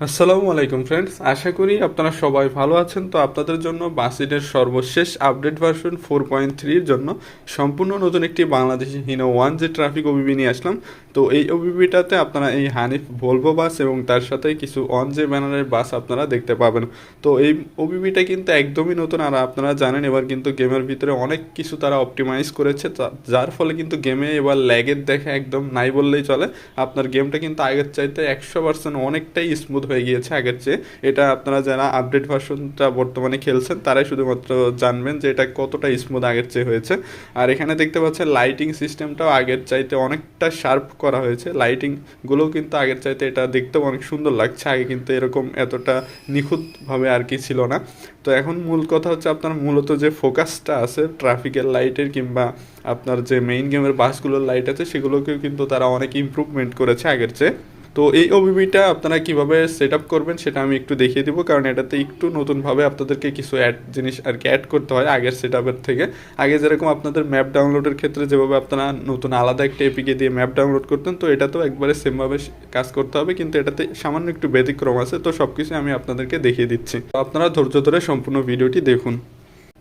আসসালামু আলাইকুম ফ্রেন্ডস আশা করি আপনারা সবাই ভালো আছেন। তো আপনাদের জন্য বাসিডের সর্বশেষ আপডেট ভার্সন ফোর পয়েন্ট থ্রির জন্য সম্পূর্ণ নতুন একটি বাংলাদেশি হিনো ওয়ান যে ট্রাফিক ওবিবি নিয়ে আসলাম তো এই ওবিবিটাতে আপনারা এই হানিফ ভলভো বাস এবং তার সাথে কিছু অন যে ব্যানারের বাস আপনারা দেখতে পাবেন। তো এই ওবিবিটা কিন্তু একদমই নতুন আর আপনারা জানেন এবার কিন্তু গেমের ভিতরে অনেক কিছু তারা অপটিমাইজ করেছে যার ফলে কিন্তু গেমে এবার ল্যাগের দেখা একদম নাই বললেই চলে। আপনার গেমটা কিন্তু আগের চাইতে একশো পার্সেন্ট অনেকটাই স্মুথ হয়ে গিয়েছে আগের চেয়ে। এটা আপনারা যারা আপডেট ভার্সনটা বর্তমানে খেলছেন, তারাই শুধুমাত্র জানবেন যে এটা কতটা স্মুথ আগের চেয়ে হয়েছে। আর এখানে দেখতে পাচ্ছেন লাইটিং সিস্টেমটাও আগের চাইতে অনেকটা শার্প করা হয়েছে। লাইটিংগুলোও কিন্তু আগের চাইতে এটা দেখতেও অনেক সুন্দর লাগছে। আগে কিন্তু এরকম এতটা নিখুঁতভাবে আর কি ছিল না। তো এখন মূল কথা হচ্ছে আপনার মূলত যে ফোকাসটা আছে ট্রাফিকের লাইটের কিংবা আপনার যে মেইন গেমের বাসগুলোর লাইট আছে, সেগুলোকেও কিন্তু তারা অনেক ইম্প্রুভমেন্ট করেছে আগের চেয়ে। তো এই ওবিবিটা আপনারা কীভাবে সেট আপ করবেন সেটা আমি একটু দেখিয়ে দিব, কারণ এটাতে একটু নতুনভাবে আপনাদেরকে কিছু অ্যাড জিনিস আর কি অ্যাড করতে হয় আগের সেট থেকে। আগে যেরকম আপনাদের ম্যাপ ডাউনলোডের ক্ষেত্রে যেভাবে আপনারা নতুন আলাদা একটা এপিকে দিয়ে ম্যাপ ডাউনলোড করতেন, তো এটাতেও একবারে সেমভাবে কাজ করতে হবে, কিন্তু এটাতে সামান্য একটু ব্যতিক্রম আছে, তো সব কিছু আমি আপনাদেরকে দেখিয়ে দিচ্ছি। তো আপনারা ধৈর্য ধরে সম্পূর্ণ ভিডিওটি দেখুন।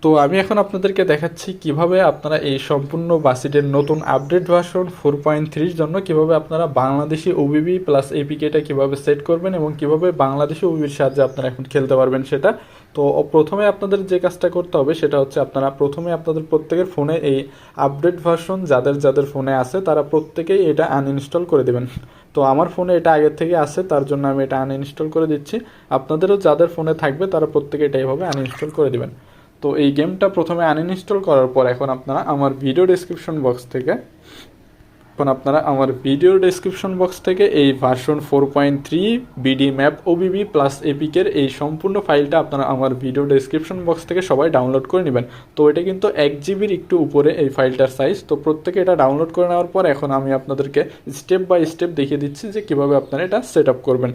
তো আমি এখন আপনাদেরকে দেখাচ্ছি কীভাবে আপনারা এই সম্পূর্ণ বাসিটের নতুন আপডেট ভার্সন ফোর পয়েন্ট থ্রির জন্য কীভাবে আপনারা বাংলাদেশি ওবিবি প্লাস এপিকেটা কীভাবে সেট করবেন এবং কীভাবে বাংলাদেশি ওবিবির সাহায্যে আপনারা এখন খেলতে পারবেন সেটা। তো প্রথমে আপনাদের যে কাজটা করতে হবে সেটা হচ্ছে আপনারা প্রথমে আপনাদের প্রত্যেকের ফোনে এই আপডেট ভার্সন যাদের যাদের ফোনে আছে তারা প্রত্যেকেই এটা আনইনস্টল করে দেবেন। তো আমার ফোনে এটা আগের থেকে আছে, তার জন্য আমি এটা আনইনস্টল করে দিচ্ছি। আপনাদেরও যাদের ফোনে থাকবে তারা প্রত্যেকে এটা এইভাবে আনইনস্টল করে দিবেন। তো এই গেমটা প্রথমে আনইনস্টল করার পর এখন আপনারা আমার ভিডিও ডেসক্রিপশন বক্স থেকে, এখন আপনারা আমার ভিডিও ডেসক্রিপশন বক্স থেকে এই version four point three BD map OBB plus এপিকের এই সম্পূর্ণ ফাইলটা আপনারা আমার ভিডিও ডেসক্রিপশন বক্স থেকে সবাই ডাউনলোড করে নেবেন। তো এটা কিন্তু এক জিবির একটু উপরে এই ফাইলটার সাইজ তো প্রত্যেকে এটা ডাউনলোড করে নেওয়ার পর এখন আমি আপনাদেরকে স্টেপ বাই স্টেপ দেখিয়ে দিচ্ছি যে কীভাবে আপনারা এটা সেট আপ করবেন।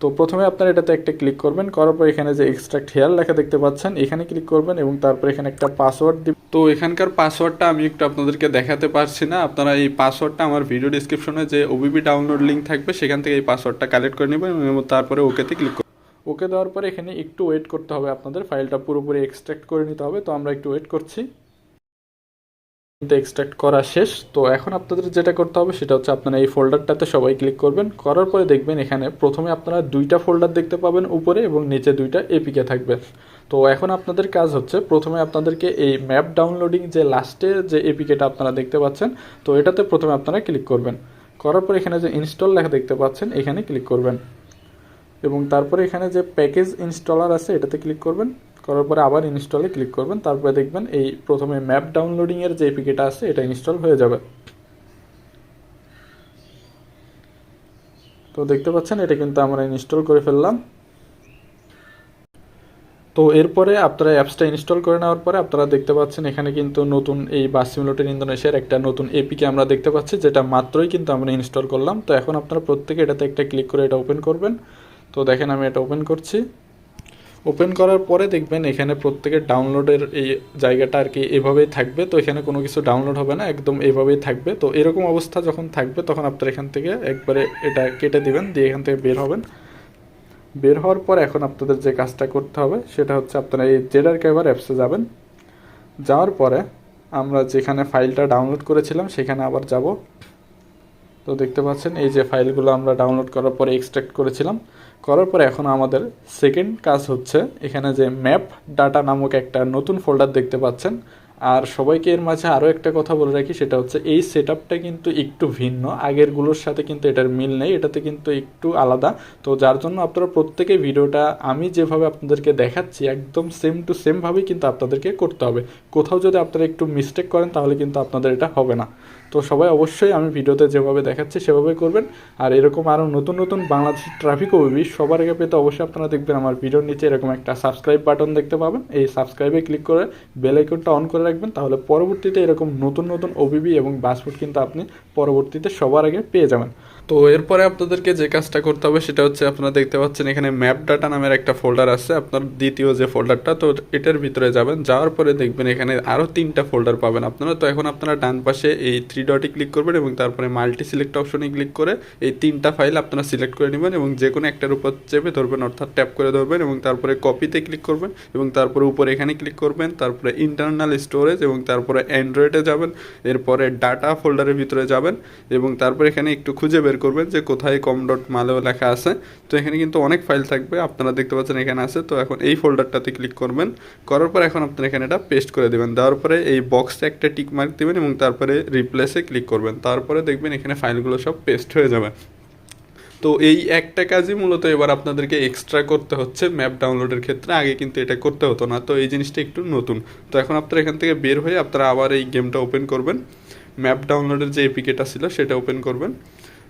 তো প্রথমে আপনারা এটাতে একটা ক্লিক করবেন করার পর এখানে যে এক্সট্রাক্ট হেয়ার লেখা দেখতে পাচ্ছেন এখানে ক্লিক করবেন এবং তারপর এখানে একটা পাসওয়ার্ড দিব তো এখানকার পাসওয়ার্ডটা আমি একটু আপনাদেরকে দেখাতে পারছি না। আপনারা এই পাসওয়ার্ডটা আমার ভিডিও ডিসক্রিপশনে যে ওবিবি ডাউনলোড লিঙ্ক থাকবে সেখান থেকে এই পাসওয়ার্ডটা কালেক্ট করে নেবেন এবং তারপরে ওকেতে ক্লিক করবেন। ওকে দেওয়ার পরে এখানে একটু ওয়েট করতে হবে আপনাদের ফাইলটা পুরোপুরি এক্সট্রাক্ট করে নিতে হবে। তো আমরা একটু ওয়েট করছি। এক্সট্রাক্ট করা শেষ। তো এখন আপনাদের যেটা করতে হবে সেটা হচ্ছে আপনারা এই ফোল্ডারটাতে সবাই ক্লিক করবেন। করার পরে দেখবেন এখানে প্রথমে আপনারা দুইটা ফোল্ডার দেখতে পাবেন উপরে এবং নিচে দুইটা এপিকে থাকবে। তো এখন আপনাদের কাজ হচ্ছে প্রথমে আপনাদেরকে এই ম্যাপ ডাউনলোডিং যে লাস্টে যে এপিকেটা আপনারা দেখতে পাচ্ছেন, তো এটাতে প্রথমে আপনারা ক্লিক করবেন। করার পর এখানে যে ইনস্টল লেখা দেখতে পাচ্ছেন, এখানে ক্লিক করবেন। এবং তারপরে এখানে যে প্যাকেজ ইনস্টলার আছে, এটাতে ক্লিক করবেন। করার পরে আবার ইনস্টলে ক্লিক করবেন, তারপরে দেখবেন এই প্রথমে ম্যাপ ডাউনলোডিংয়ের যে এপিকেটা আছে, এটা ইনস্টল হয়ে যাবে। তো দেখতে পাচ্ছেন, এটা কিন্তু আমরা ইনস্টল করে ফেললাম। তো এরপরে আপনারা অ্যাপসটা ইনস্টল করে নেওয়ার পরে আপনারা দেখতে পাচ্ছেন, এখানে কিন্তু নতুন এই বাস সিমুলেটর ইন্দোনেশিয়ার একটা নতুন এপিকে আমরা দেখতে পাচ্ছি, যেটা মাত্রই কিন্তু আমরা ইনস্টল করলাম। তো এখন আপনারা প্রত্যেকে এটাতে একটা ক্লিক করে এটা ওপেন করবেন। তো দেখেন আমি এটা ওপেন করছি। ওপেন করার পরে দেখবেন এখানে প্রত্যেকের ডাউনলোডের এই জায়গাটা আর কি এভাবেই থাকবে। তো এখানে কোনো কিছু ডাউনলোড হবে না, একদম এভাবেই থাকবে। তো এরকম অবস্থা যখন থাকবে তখন আপনারা এখান থেকে একবারে এটা কেটে দিবেন, দিয়ে এখান থেকে বের হবেন। বের হওয়ার পর এখন আপনাদের যে কাজটা করতে হবে সেটা হচ্ছে আপনারা এই জেডার ক্যাভার অ্যাপসে যাবেন। যাওয়ার পরে আমরা যেখানে ফাইলটা ডাউনলোড করেছিলাম সেখানে আবার যাব। তো দেখতে পাচ্ছেন, এই যে ফাইলগুলো আমরা ডাউনলোড করার পরে এক্সট্রাক্ট করেছিলাম। করার পরে এখন আমাদের সেকেন্ড কাজ হচ্ছে, এখানে যে ম্যাপ ডাটা নামক একটা নতুন ফোল্ডার দেখতে পাচ্ছেন। আর সবাইকে এর মাঝে আরও একটা কথা বলে রাখি, সেটা হচ্ছে এই সেট কিন্তু একটু ভিন্ন। আগেরগুলোর সাথে কিন্তু এটার মিল নেই, এটাতে কিন্তু একটু আলাদা। তো যার জন্য আপনারা প্রত্যেকে ভিডিওটা আমি যেভাবে আপনাদেরকে দেখাচ্ছি, একদম সেম টু সেমভাবেই কিন্তু আপনাদেরকে করতে হবে। কোথাও যদি আপনারা একটু মিস্টেক করেন, তাহলে কিন্তু আপনাদের এটা হবে না। তো সবাই অবশ্যই আমি ভিডিওতে যেভাবে দেখাচ্ছি সেভাবে করবেন। আর এরকম আরও নতুন নতুন বাংলাদেশের ট্রাফিক ওবি সবার আগে পেতে অবশ্যই আপনারা দেখবেন আমার ভিডিওর নিচে এরকম একটা সাবস্ক্রাইব বাটন দেখতে পাবেন। এই সাবস্ক্রাইবে ক্লিক করে বেল আইকনটা অন করে রাখবেন। তাহলে পরবর্তীতে এরকম নতুন নতুন ওবিবি এবং বাসফুট কিন্তু আপনি পরবর্তীতে সবার আগে পেয়ে যাবেন। তো এরপরে আপনাদেরকে যে কাজটা করতে হবে সেটা হচ্ছে আপনারা দেখতে পাচ্ছেন এখানে ম্যাপ ডাটা নামের একটা ফোল্ডার আছে। আপনার দ্বিতীয় যে ফোল্ডারটা তো এটার ভিতরে যাবেন। যাওয়ার পরে দেখবেন এখানে আরও তিনটা ফোল্ডার পাবেন আপনারা। তো এখন আপনারা ডান পাশে এই থ্রি ডটে ক্লিক করবেন এবং তারপরে মাল্টি সিলেক্ট অপশনে ক্লিক করে এই তিনটা ফাইল আপনারা সিলেক্ট করে নেবেন এবং যে কোনো একটার উপর চেপে ধরবেন, অর্থাৎ ট্যাপ করে ধরবেন এবং তারপরে কপিতে ক্লিক করবেন এবং তারপরে উপরে এখানে ক্লিক করবেন, তারপরে ইন্টারনাল স্টোরেজ এবং তারপরে অ্যান্ড্রয়েডে যাবেন, এরপরে ডাটা ফোল্ডারের ভিতরে যাবেন এবং তারপরে এখানে একটু খুঁজে বের করবেন যে কোথায় কম ডট মালেও লেখা আছে। তো এখানে কিন্তু অনেক ফাইল থাকবে, আপনারা দেখতে পাচ্ছেন এখানে আছে। তো এখন এই ফোল্ডারটাতে ক্লিক করবেন। করার পর এখন আপনারা এখানে এটা পেস্ট করে দেবেন। দেওয়ার পরে এই বক্সে একটা টিক মার্ক দেবেন এবং তারপরে রিপ্লেসে ক্লিক করবেন। তারপরে দেখবেন এখানে ফাইলগুলো সব পেস্ট হয়ে যাবে। তো এই একটা কাজই মূলত এবার আপনাদেরকে এক্সট্রা করতে হচ্ছে ম্যাপ ডাউনলোডের ক্ষেত্রে। আগে কিন্তু এটা করতে হতো না। তো এই জিনিসটা একটু নতুন। তো এখন আপনারা এখান থেকে বের হয়ে আপনারা আবার এই গেমটা ওপেন করবেন। ম্যাপ ডাউনলোডের যে এপিকেটা ছিল সেটা ওপেন করবেন।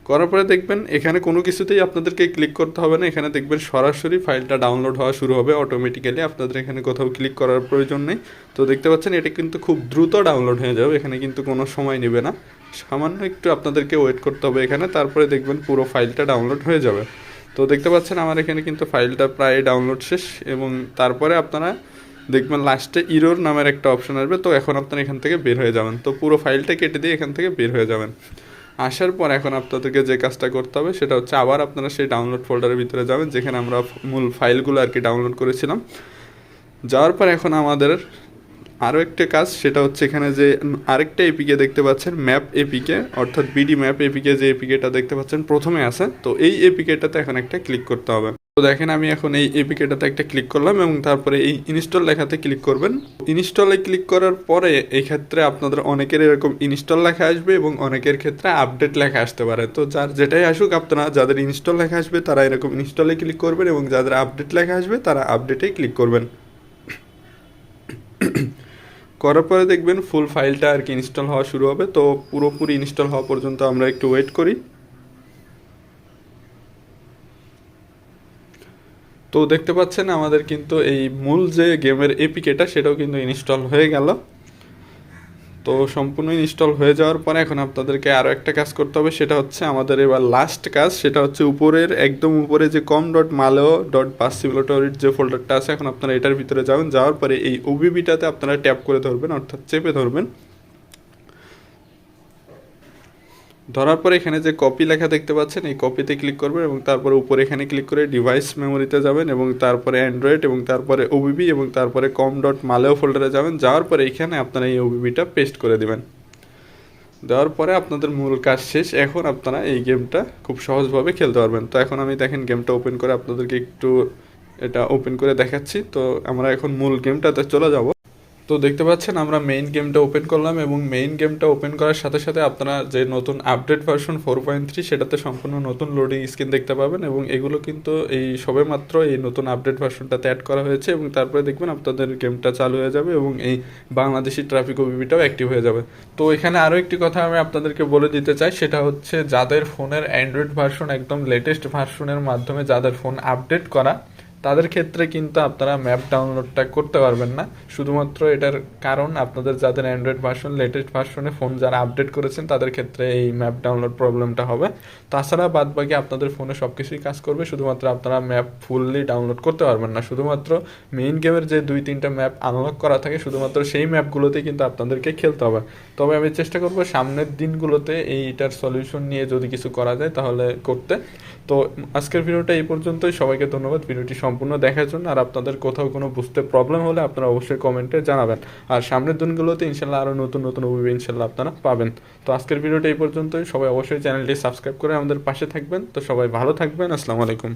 করার পরে দেখবেন এখানে কোনো কিছুতেই আপনাদেরকে ক্লিক করতে হবে না। এখানে দেখবেন সরাসরি ফাইলটা ডাউনলোড হওয়া শুরু হবে অটোমেটিক্যালি আপনাদের এখানে কোথাও ক্লিক করার প্রয়োজন নেই। তো দেখতে পাচ্ছেন, এটা কিন্তু খুব দ্রুত ডাউনলোড হয়ে যাবে। এখানে কিন্তু কোনো সময় নেবে না। সামান্য একটু আপনাদেরকে ওয়েট করতে হবে এখানে। তারপরে দেখবেন পুরো ফাইলটা ডাউনলোড হয়ে যাবে। তো দেখতে পাচ্ছেন, আমার এখানে কিন্তু ফাইলটা প্রায় ডাউনলোড শেষ। এবং তারপরে আপনারা দেখবেন লাস্টে ইরোর নামের একটা অপশন আসবে। তো এখন আপনারা এখান থেকে বের হয়ে যাবেন। তো পুরো ফাইলটা কেটে দিয়ে এখান থেকে বের হয়ে যাবেন। আসার পর এখন আপনাদেরকে যে কাজটা করতে হবে সেটা হচ্ছে আবার আপনারা সেই ডাউনলোড ফোল্ডারের ভিতরে যাবেন, যেখানে আমরা মূল ফাইলগুলো আর কি ডাউনলোড করেছিলাম। যাওয়ার পর এখন আমাদের আরও একটা কাজ, সেটা হচ্ছে এখানে যে আরেকটা এপিকে দেখতে পাচ্ছেন ম্যাপ এপিকে অর্থাৎ বিডি ম্যাপ এপিকে যে এপিকেটা দেখতে পাচ্ছেন, প্রথমে আছে। তো এই এপিকেটাতে এখন একটা ক্লিক করতে হবে। তো দেখেন আমি এখন এই এপিকেটাতে একটা ক্লিক করলাম এবং তারপরে এই ইনস্টল লেখাতে ক্লিক করবেন। ইনস্টলে ক্লিক করার পরে এই ক্ষেত্রে আপনাদের অনেকের এরকম ইনস্টল লেখা আসবে এবং অনেকের ক্ষেত্রে আপডেট লেখা আসতে পারে। তো যার যেটাই আসুক আপনারা, যাদের ইনস্টল লেখা আসবে তারা এরকম ইনস্টলে ক্লিক করবেন এবং যাদের আপডেট লেখা আসবে তারা আপডেটেই ক্লিক করবেন। করার পরে দেখবেন ফুল ফাইলটা আর কি ইনস্টল হওয়া শুরু হবে। তো পুরোপুরি ইনস্টল হওয়া পর্যন্ত আমরা একটু ওয়েট করি। তো দেখতে পাচ্ছেন আমাদের কিন্তু এই মূল যে গেমের এপিকেটা সেটাও কিন্তু ইনস্টল হয়ে গেল। তো সম্পূর্ণ ইনস্টল হয়ে যাওয়ার পরে এখন আপনাদেরকে আরও একটা কাজ করতে হবে, সেটা হচ্ছে আমাদের এবার লাস্ট কাজ, সেটা হচ্ছে উপরের, একদম উপরে যে কম ডট মালেও ডট বাস যে ফোল্ডারটা আছে, এখন আপনারা এটার ভিতরে যাবেন, যাওয়ার পরে এই ওবিবিটাতে আপনারা ট্যাপ করে ধরবেন, অর্থাৎ চেপে ধরবেন। ধরার পরে এখানে যে কপি লেখা দেখতে পাচ্ছেন, এই কপিতে ক্লিক করবেন এবং তারপরে উপরে এখানে ক্লিক করে ডিভাইস মেমোরিতে যাবেন এবং তারপরে অ্যান্ড্রয়েড এবং তারপরে ওবিবি এবং তারপরে কম ডট মালেও ফোল্ডারে যাবেন। যাওয়ার পরে এখানে আপনারা এই ওবিবিটা পেস্ট করে দেবেন। দেওয়ার পরে আপনাদের মূল কাজ শেষ। এখন আপনারা এই গেমটা খুব সহজভাবে খেলতে পারবেন। তো এখন আমি দেখেন গেমটা ওপেন করে আপনাদেরকে একটু এটা ওপেন করে দেখাচ্ছি। তো আমরা এখন মূল গেমটাতে চলে যাব। তো দেখতে পাচ্ছেন আমরা মেইন গেমটা ওপেন করলাম এবং মেইন গেমটা ওপেন করার সাথে সাথে আপনারা যে নতুন update version four point three সেটাতে সম্পূর্ণ নতুন লোডিং স্ক্রিন দেখতে পাবেন এবং এগুলো কিন্তু এই সবে মাত্র এই নতুন আপডেট ভার্সনটাতে অ্যাড করা হয়েছে এবং তারপরে দেখবেন আপনাদের গেমটা চালু হয়ে যাবে এবং এই বাংলাদেশি ট্রাফিক ওবিবিটাও অ্যাক্টিভ হয়ে যাবে। তো এখানে আরও একটি কথা আমি আপনাদেরকে বলে দিতে চাই, সেটা হচ্ছে যাদের ফোনের অ্যান্ড্রয়েড ভার্সন একদম লেটেস্ট ভার্সনের মাধ্যমে যাদের ফোন আপডেট করা তাদের ক্ষেত্রে কিন্তু আপনারা ম্যাপ ডাউনলোডটা করতে পারবেন না। শুধুমাত্র এটার কারণ, আপনাদের যাদের অ্যান্ড্রয়েড ভার্সন লেটেস্ট ভার্সনে ফোন যারা আপডেট করেছেন, তাদের ক্ষেত্রে এই ম্যাপ ডাউনলোড প্রবলেমটা হবে। তাছাড়া বাদ বাকি আপনাদের ফোনে সব কিছুই কাজ করবে, শুধুমাত্র আপনারা ম্যাপ ফুললি ডাউনলোড করতে পারবেন না। শুধুমাত্র মেইন গেমের যে দুই, তিনটা ম্যাপ আনলক করা থাকে, শুধুমাত্র সেই ম্যাপগুলোতেই কিন্তু আপনাদেরকে খেলতে হবে। তবে আমি চেষ্টা করব সামনের দিনগুলোতে এইটার সলিউশন নিয়ে যদি কিছু করা যায়, তাহলে করতে। তো আজকের ভিডিওটা এই পর্যন্তই। সবাইকে ধন্যবাদ ভিডিওটি সম্পূর্ণ দেখার জন্য। আর আপনাদের কোথাও কোনো বুঝতে প্রবলেম হলে আপনারা অবশ্যই কমেন্টে জানাবেন। আর সামনের দিনগুলোতে ইনশাল্লাহ আরও নতুন নতুন মুভি ইনশাল্লাহ আপনারা পাবেন। তো আজকের ভিডিওটা এই পর্যন্তই। সবাই অবশ্যই চ্যানেলটি সাবস্ক্রাইব করে আমাদের পাশে থাকবেন। তো সবাই ভালো থাকবেন। আসসালামু আলাইকুম।